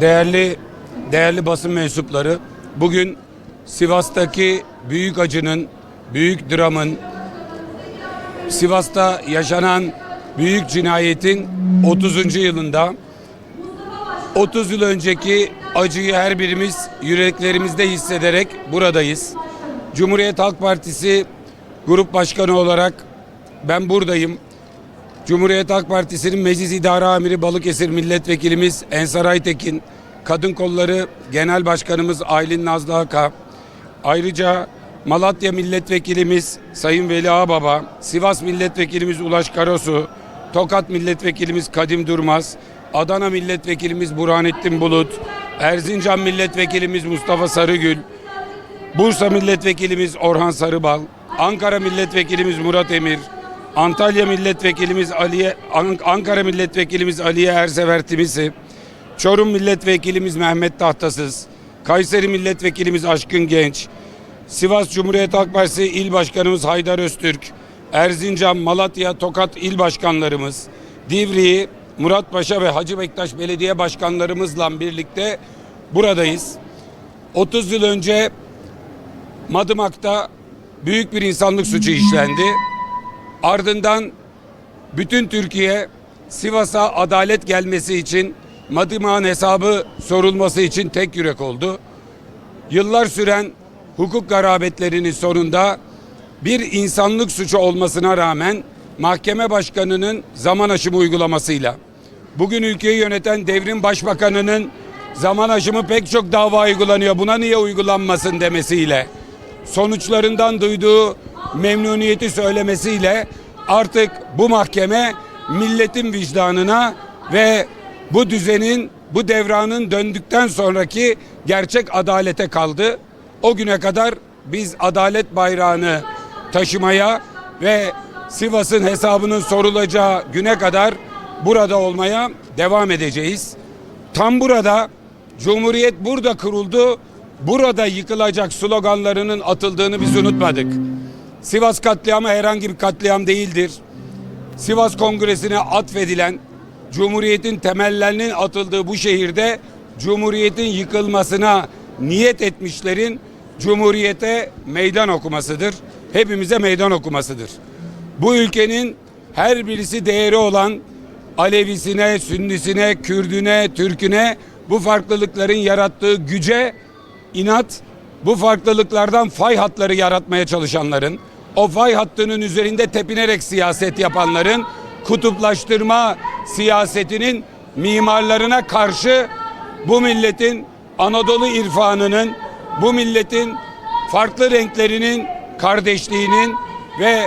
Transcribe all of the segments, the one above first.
Değerli değerli basın mensupları, bugün Sivas'taki büyük acının, büyük dramın, Sivas'ta yaşanan büyük cinayetin 30. yılında 30 yıl önceki acıyı her birimiz yüreklerimizde hissederek buradayız. Cumhuriyet Halk Partisi Grup Başkanı olarak ben buradayım. Cumhuriyet Halk Partisi'nin Meclis İdare Amiri Balıkesir Milletvekilimiz Ensar Aytekin, Kadın Kolları Genel Başkanımız Aylin Nazlı Aka, ayrıca Malatya Milletvekilimiz Sayın Veli Ağbaba, Sivas Milletvekilimiz Ulaş Karasu, Tokat Milletvekilimiz Kadim Durmaz, Adana Milletvekilimiz Burhanettin Bulut, Erzincan Milletvekilimiz Mustafa Sarıgül, Bursa Milletvekilimiz Orhan Sarıbal, Ankara Milletvekilimiz Murat Emir, Antalya Milletvekilimiz Aliye An- Ankara Milletvekilimiz Aliye Ersever Timisi, Çorum Milletvekilimiz Mehmet Tahtasız, Kayseri Milletvekilimiz Aşkın Genç, Sivas Cumhuriyet Halk Partisi İl Başkanımız Haydar Öztürk, Erzincan, Malatya, Tokat İl Başkanlarımız, Divriği, Muratpaşa ve Hacı Bektaş Belediye Başkanlarımızla birlikte buradayız. 30 yıl önce Madımak'ta büyük bir insanlık suçu işlendi. Ardından bütün Türkiye Sivas'a adalet gelmesi için Madımak'ın hesabı sorulması için tek yürek oldu. Yıllar süren hukuk garabetlerinin sonunda bir insanlık suçu olmasına rağmen mahkeme başkanının zaman aşımı uygulamasıyla bugün ülkeyi yöneten devrim başbakanının zaman aşımı pek çok dava uygulanıyor buna niye uygulanmasın demesiyle sonuçlarından duyduğu memnuniyeti söylemesiyle artık bu mahkeme milletin vicdanına ve bu düzenin, bu devranın döndükten sonraki gerçek adalete kaldı. O güne kadar biz adalet bayrağını taşımaya ve Sivas'ın hesabının sorulacağı güne kadar burada olmaya devam edeceğiz. Tam burada Cumhuriyet burada kuruldu, burada yıkılacak sloganlarının atıldığını biz unutmadık. Sivas katliamı herhangi bir katliam değildir. Sivas Kongresi'ne atfedilen Cumhuriyet'in temellerinin atıldığı bu şehirde Cumhuriyet'in yıkılmasına niyet etmişlerin Cumhuriyet'e meydan okumasıdır. Hepimize meydan okumasıdır. Bu ülkenin her birisi değeri olan Alevisine, Sünnisine, Kürdüne, Türküne bu farklılıkların yarattığı güce inat, bu farklılıklardan fay hatları yaratmaya çalışanların, o fay hattının üzerinde tepinerek siyaset yapanların kutuplaştırma siyasetinin mimarlarına karşı bu milletin Anadolu irfanının, bu milletin farklı renklerinin kardeşliğinin ve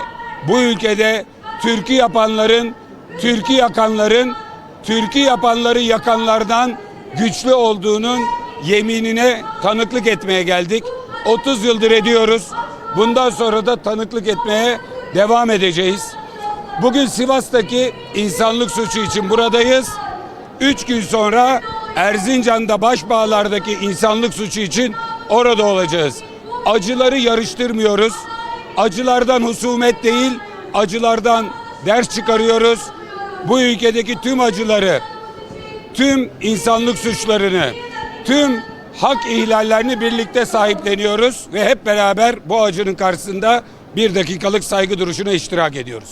bu ülkede türkü yapanların, türkü yakanların, türkü yapanları yakanlardan güçlü olduğunun yeminine tanıklık etmeye geldik. 30 yıldır ediyoruz. Bundan sonra da tanıklık etmeye devam edeceğiz. Bugün Sivas'taki insanlık suçu için buradayız. Üç gün sonra Erzincan'da Başbağlar'daki insanlık suçu için orada olacağız. Acıları yarıştırmıyoruz. Acılardan husumet değil, acılardan ders çıkarıyoruz. Bu ülkedeki tüm acıları, tüm insanlık suçlarını, tüm hak ihlallerini birlikte sahipleniyoruz ve hep beraber bu acının karşısında bir dakikalık saygı duruşuna iştirak ediyoruz.